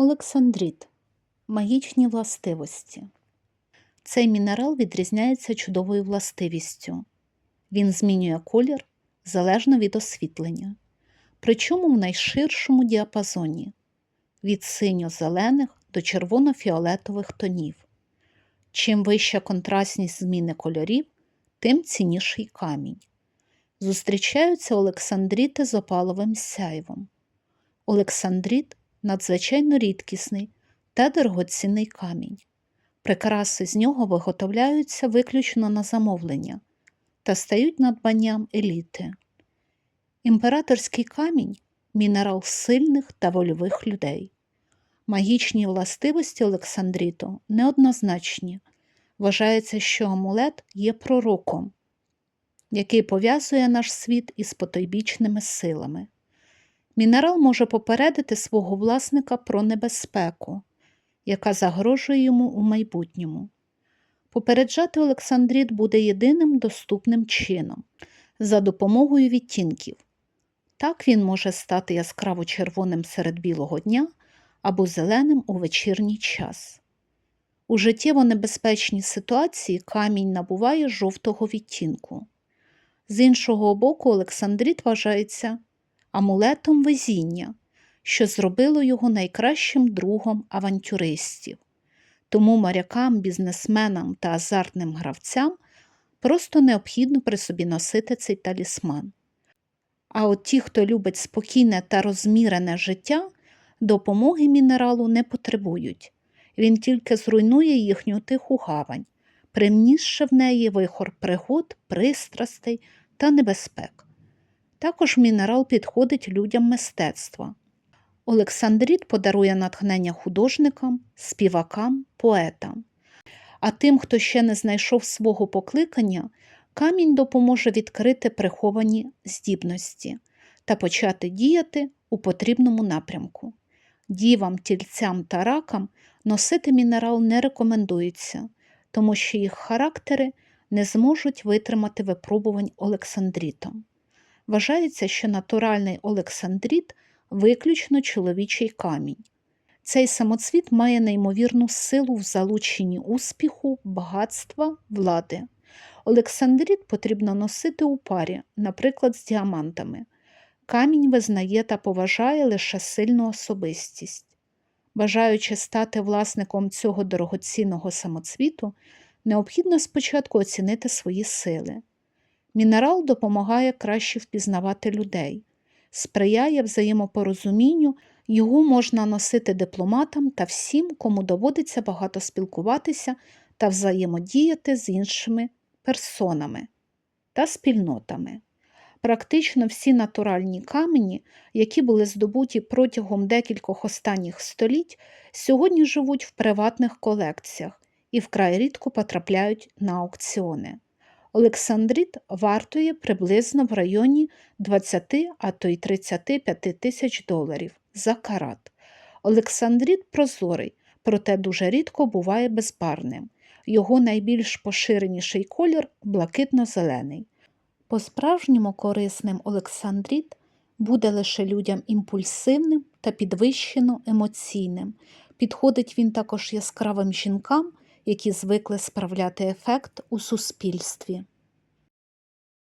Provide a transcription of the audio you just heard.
Олександрит. Магічні властивості. Цей мінерал відрізняється чудовою властивістю. Він змінює колір залежно від освітлення, причому в найширшому діапазоні від синьо-зелених до червоно-фіолетових тонів. Чим вища контрастність зміни кольорів, тим цінніший камінь. Зустрічаються олександріти з опаловим сяйвом. Олександрит надзвичайно рідкісний та дорогоцінний камінь. Прикраси з нього виготовляються виключно на замовлення та стають надбанням еліти. Імператорський камінь мінерал сильних та вольових людей. Магічні властивості Олександріту неоднозначні. Вважається, що амулет є пророком, який пов'язує наш світ із потойбічними силами. Мінерал може попередити свого власника про небезпеку, яка загрожує йому у майбутньому. Попереджати Олександрит буде єдиним доступним чином за допомогою відтінків. Так він може стати яскраво червоним серед білого дня або зеленим у вечірній час. У життєво небезпечній ситуації камінь набуває жовтого відтінку. З іншого боку, Олександрит вважається амулетом везіння, що зробило його найкращим другом авантюристів. Тому морякам, бізнесменам та азартним гравцям просто необхідно при собі носити цей талісман. А от ті, хто любить спокійне та розмірене життя, допомоги мінералу не потребують. Він тільки зруйнує їхню тиху гавань, привнісши в неї вихор пригод, пристрастей та небезпек. Також мінерал підходить людям мистецтва. Олександрит подарує натхнення художникам, співакам, поетам. А тим, хто ще не знайшов свого покликання, камінь допоможе відкрити приховані здібності та почати діяти у потрібному напрямку. Дівам, тільцям та ракам носити мінерал не рекомендується, тому що їх характери не зможуть витримати випробувань Олександрітом. Вважається, що натуральний Олександрит виключно чоловічий камінь. Цей самоцвіт має неймовірну силу в залученні успіху, багатства, влади. Олександрит потрібно носити у парі, наприклад, з діамантами. Камінь визнає та поважає лише сильну особистість. Бажаючи стати власником цього дорогоцінного самоцвіту, необхідно спочатку оцінити свої сили. Мінерал допомагає краще впізнавати людей, сприяє взаємопорозумінню, його можна носити дипломатам та всім, кому доводиться багато спілкуватися та взаємодіяти з іншими персонами та спільнотами. Практично всі натуральні камені, які були здобуті протягом декількох останніх століть, сьогодні живуть в приватних колекціях і вкрай рідко потрапляють на аукціони. Олександрит вартує приблизно в районі 20, а то й 35 тисяч доларів за карат. Олександрит прозорий, проте дуже рідко буває безбарним. Його найбільш поширеніший колір блакитно-зелений. По-справжньому корисним Олександрит буде лише людям імпульсивним та підвищено емоційним. Підходить він також яскравим жінкам, які звикли справляти ефект у суспільстві.